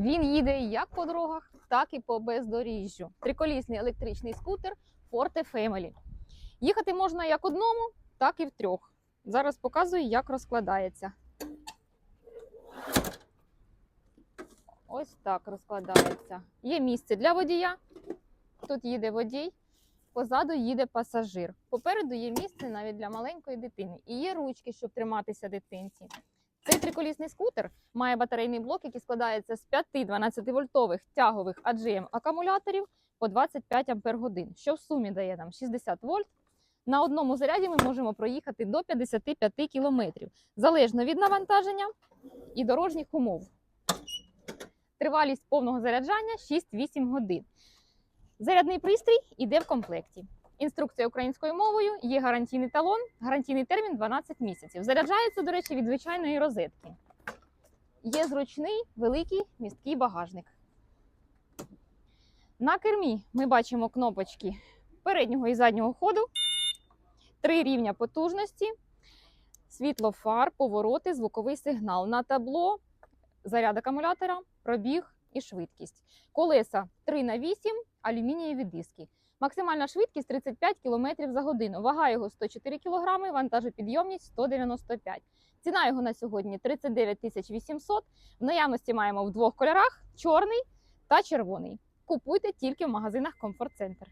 Він їде як по дорогах, так і по бездоріжжю. Триколісний електричний скутер Forte Family. Їхати можна як одному, так і в трьох. Зараз показую, як розкладається. Ось так розкладається. Є місце для водія. Тут їде водій, позаду їде пасажир. Попереду є місце навіть для маленької дитини. І є ручки, щоб триматися дитинці. Цей триколісний скутер має батарейний блок, який складається з 5 12-вольтових тягових AGM акумуляторів по 25 ампер що в сумі дає нам 60 вольт. На одному заряді ми можемо проїхати до 55 кілометрів, залежно від навантаження і дорожніх умов. Тривалість повного заряджання 6-8 годин. Зарядний пристрій іде в комплекті. Інструкція українською мовою, є гарантійний талон, гарантійний термін 12 місяців. Заряджається, до речі, від звичайної розетки. Є зручний великий місткий багажник. На кермі ми бачимо кнопочки переднього і заднього ходу, три рівня потужності, світло фар, повороти, звуковий сигнал. На табло заряд акумулятора, пробіг і швидкість. Колеса 3 на 8 алюмінієві диски. Максимальна швидкість 35 км за годину. Вага його 104 кг, вантажопідйомність 195 Ціна його на сьогодні 39 тисяч 800. В наявності маємо в двох кольорах: чорний та червоний. Купуйте тільки в магазинах Комфорт Центр.